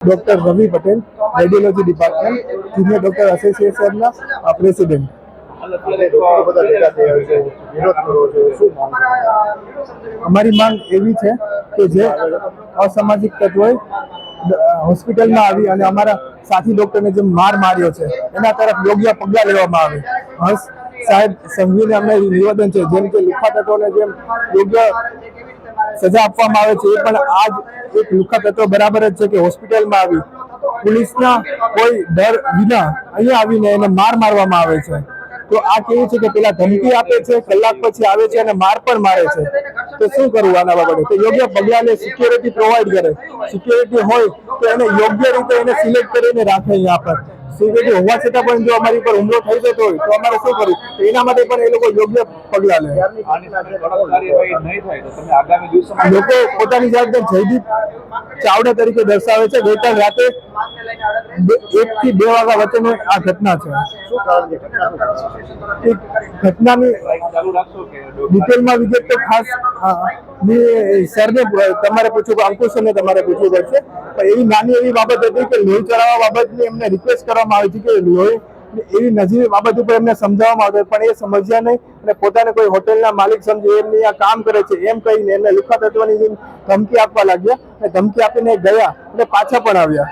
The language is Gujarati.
Doctor Ravi Patel radiology department junior doctor એસોસિએશનના પ્રેસિડેન્ટ? અમારી માંગ એવી છે કે જે અસામાજિક તત્વોએ હોસ્પિટલમાં આવી અને અમારા સાથી ડોક્ટરને જે માર માર્યો છે, એના તરફ યોગ્ય પગલાં લેવામાં આવે હર્ષ સાહેબ સંઘવીને અમને નિવેદન છે, જેમ કે લુખા તત્વોને જેમ યોગ્ય સજા આપવામાં આવે છે, એ પણ આજ એક લુખા તત્વ બરાબર જ છે કે હોસ્પિટલમાં આવી પોલીસના કોઈ ડર વિના અહીંયા આવીને એને માર મારવામાં આવે છે. તો આ કેવું છે કે પેલા ધમકી આપે છે, કલાક પછી આવે છે અને માર પણ મારે છે. તો શું કરવું આના બાબતે? તો યોગ્ય પગલાં લે સિક્યોરિટી પ્રોવાઈડ કરે. સિક્યોરિટી હોય તો એને યોગ્ય રીતે એને સિલેક્ટ કરીને રાખે અહીંયા પર. સિક્યોરિટી હોવા છતાં પણ જો અમારી પર હુમલો થઈ જતો હોય તો અમારે શું કરવું? એના માટે પણ એ લોકો યોગ્ય પગલાં લે. લોકો પોતાની જાતને જયદીપ ચાવડા તરીકે દર્શાવે છે. ગઈકાલ રાતે એક થી બે વાગ્યા વચ્ચેની આ ઘટના છે. શું કારણ છે? ઘટના શું કારણ છે? એ ઘટનાની ડિટેલમાં વિગત તો ખાસ અ, મેં સરને તમારે પૂછવું અંકુશ સરને તમારે પૂછવું પડશે. એવી નાની એવી બાબત હતી કે લોહી ચડાવવા બાબતની એમને રિક્વેસ્ટ કરવામાં આવી હતી કે લોહી એવી નજીવી બાબત ઉપર એમને સમજાવવામાં આવતો પણ એ સમજ્યા નહીં અને પોતાને કોઈ હોટેલના માલિક સમજે એમની આ કામ કરે છે એમ કહીને એમને લુખા તત્વની ધમકી આપવા લાગ્યા અને ધમકી આપીને ગયા અને પાછા પણ આવ્યા.